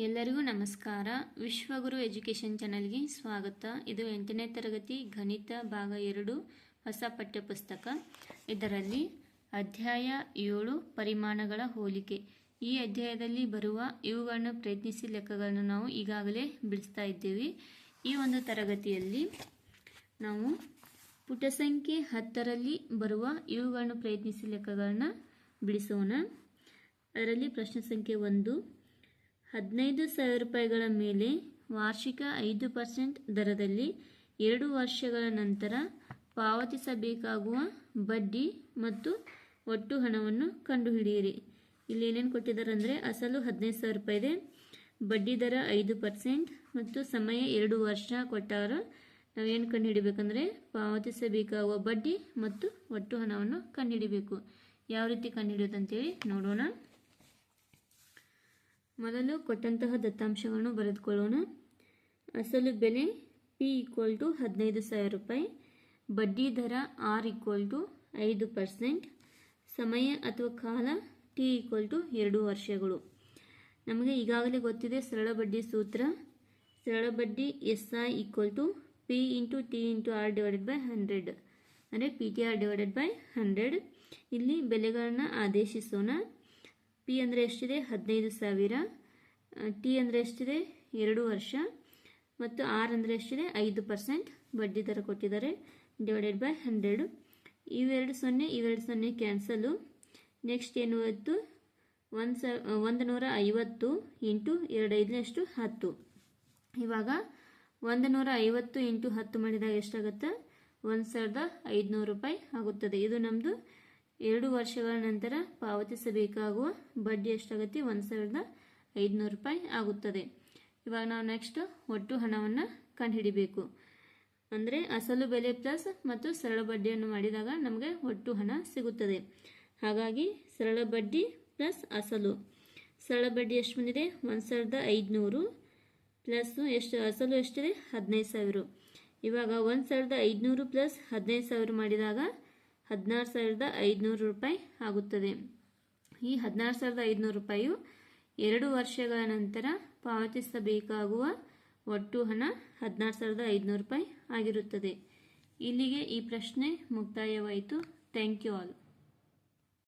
ಎಲ್ಲರಿಗೂ ನಮಸ್ಕಾರ. ವಿಶ್ವಗುರು ಎಜುಕೇಷನ್ ಚಾನಲ್ಗೆ ಸ್ವಾಗತ. ಇದು ಎಂಟನೇ ತರಗತಿ ಗಣಿತ ಭಾಗ ಎರಡು, ಹೊಸ ಪಠ್ಯಪುಸ್ತಕ. ಇದರಲ್ಲಿ ಅಧ್ಯಾಯ ಏಳು, ಪರಿಮಾಣಗಳ ಹೋಲಿಕೆ. ಈ ಅಧ್ಯಾಯದಲ್ಲಿ ಬರುವ ಇವುಗಳನ್ನು ಪ್ರಯತ್ನಿಸಿ ಲೆಕ್ಕಗಳನ್ನು ನಾವು ಈಗಾಗಲೇ ಬಿಡಿಸ್ತಾ ಇದ್ದೇವೆ. ಈ ಒಂದು ತರಗತಿಯಲ್ಲಿ ನಾವು ಪುಟ ಸಂಖ್ಯೆ ಹತ್ತರಲ್ಲಿ ಬರುವ ಇವುಗಳನ್ನು ಪ್ರಯತ್ನಿಸಿ ಲೆಕ್ಕಗಳನ್ನು ಬಿಡಿಸೋಣ. ಅದರಲ್ಲಿ ಪ್ರಶ್ನೆ ಸಂಖ್ಯೆ ಒಂದು ಹದಿನೈದು ಸಾವಿರ ರೂಪಾಯಿಗಳ ಮೇಲೆ ವಾರ್ಷಿಕ ಐದು ಪರ್ಸೆಂಟ್ ದರದಲ್ಲಿ ಎರಡು ವರ್ಷಗಳ ನಂತರ ಪಾವತಿಸಬೇಕಾಗುವ ಬಡ್ಡಿ ಮತ್ತು ಒಟ್ಟು ಹಣವನ್ನು ಕಂಡುಹಿಡಿಯಿರಿ. ಇಲ್ಲಿ ಏನೇನು ಕೊಟ್ಟಿದ್ದಾರೆ ಅಂದರೆ ಅಸಲು ಹದಿನೈದು ಸಾವಿರ ರೂಪಾಯಿ ಇದೆ. ಬಡ್ಡಿ ದರ ಐದು ಪರ್ಸೆಂಟ್ ಮತ್ತು ಸಮಯ ಎರಡು ವರ್ಷ ಕೊಟ್ಟಾರ ನಾವೇನು ಕಂಡುಹಿಡಿಬೇಕಂದ್ರೆ ಪಾವತಿಸಬೇಕಾಗುವ ಬಡ್ಡಿ ಮತ್ತು ಒಟ್ಟು ಹಣವನ್ನು ಕಂಡುಹಿಡಿಬೇಕು. ಯಾವ ರೀತಿ ಕಂಡುಹಿಡಿಯೋದಂತೇಳಿ ನೋಡೋಣ. ಮೊದಲು ಕೊಟ್ಟಂತಹ ದತ್ತಾಂಶಗಳನ್ನು ಬರೆದುಕೊಳ್ಳೋಣ. ಅಸಲು ಬೆಲೆ ಪಿ ಈಕ್ವಲ್ ಟು ಹದಿನೈದು ಸಾವಿರ ರೂಪಾಯಿ, ಬಡ್ಡಿ ದರ ಆರ್ ಈಕ್ವಲ್ ಟು ಐದು ಪರ್ಸೆಂಟ್ ಸಮಯ ಅಥವಾ ಕಾಲ ಟಿ ಈಕ್ವಲ್ ಟು ಎರಡು ವರ್ಷಗಳು. ನಮಗೆ ಈಗಾಗಲೇ ಗೊತ್ತಿದೆ ಸರಳ ಬಡ್ಡಿ ಸೂತ್ರ. ಸರಳ ಬಡ್ಡಿ S I equal to P into T into R divided by hundred ಅಂದರೆ P T R divided by hundred ಇಲ್ಲಿ ಬೆಲೆಗಳನ್ನು ಆದೇಶಿಸೋಣ. ಪಿ ಅಂದರೆ ಎಷ್ಟಿದೆ? ಹದಿನೈದು ಸಾವಿರ. ಟಿ ಅಂದರೆ ಎಷ್ಟಿದೆ? ಎರಡು ವರ್ಷ. ಮತ್ತು ಆರ್ ಅಂದರೆ ಎಷ್ಟಿದೆ? ಐದು ಪರ್ಸೆಂಟ್ ಬಡ್ಡಿ ದರ ಕೊಟ್ಟಿದ್ದಾರೆ. Divided by hundred. ಇವೆರಡು ಸೊನ್ನೆ ಇವೆರಡು ಸೊನ್ನೆ ಕ್ಯಾನ್ಸಲು. ನೆಕ್ಸ್ಟ್ ಏನು ಇತ್ತು? ಒಂದು ಸ ಒಂದು ನೂರ ಐವತ್ತು ಇಂಟು ಎರಡು ಹತ್ತು. ಇವಾಗ ಒಂದು ನೂರ ಐವತ್ತು ಇಂಟು ಹತ್ತು ಮಾಡಿದಾಗ ಎಷ್ಟಾಗುತ್ತೆ? ಒಂದು ಸಾವಿರದ ಐದುನೂರು ರೂಪಾಯಿ ಆಗುತ್ತದೆ. ಇದು ನಮ್ಮದು ಎರಡು ವರ್ಷಗಳ ನಂತರ ಪಾವತಿಸಬೇಕಾಗುವ ಬಡ್ಡಿ ಎಷ್ಟಾಗುತ್ತೆ ಒಂದು ಸಾವಿರದ ಐದುನೂರು ರೂಪಾಯಿ ಆಗುತ್ತದೆ. ಇವಾಗ ನಾವು ನೆಕ್ಸ್ಟ್ ಒಟ್ಟು ಹಣವನ್ನು ಕಂಡುಹಿಡಿಬೇಕು. ಅಂದರೆ ಅಸಲು ಬೆಲೆ ಪ್ಲಸ್ ಮತ್ತು ಸರಳ ಬಡ್ಡಿಯನ್ನು ಮಾಡಿದಾಗ ನಮಗೆ ಒಟ್ಟು ಹಣ ಸಿಗುತ್ತದೆ. ಹಾಗಾಗಿ ಸರಳ ಬಡ್ಡಿ ಪ್ಲಸ್ ಅಸಲು. ಸರಳ ಬಡ್ಡಿ ಎಷ್ಟು ಬಂದಿದೆ? ಒಂದು ಸಾವಿರದ ಐದುನೂರು ಪ್ಲಸ್ ಎಷ್ಟು, ಅಸಲು ಎಷ್ಟಿದೆ? ಹದಿನೈದು ಸಾವಿರ. ಇವಾಗ ಒಂದು ಸಾವಿರದ ಐದುನೂರು ಪ್ಲಸ್ ಹದಿನೈದು ಸಾವಿರ ಮಾಡಿದಾಗ ಹದಿನಾರು ಸಾವಿರದ ಐದುನೂರು ರೂಪಾಯಿ ಆಗುತ್ತದೆ. ಈ ಹದಿನಾರು ಸಾವಿರದ ಐದುನೂರು ರೂಪಾಯಿಯು ಎರಡು ವರ್ಷಗಳ ನಂತರ ಪಾವತಿಸಬೇಕಾಗುವ ಒಟ್ಟು ಹಣ ಹದಿನಾರು ಸಾವಿರದ ಐದುನೂರು ರೂಪಾಯಿ ಆಗಿರುತ್ತದೆ. ಇಲ್ಲಿಗೆ ಈ ಪ್ರಶ್ನೆ ಮುಕ್ತಾಯವಾಯಿತು. Thank you all.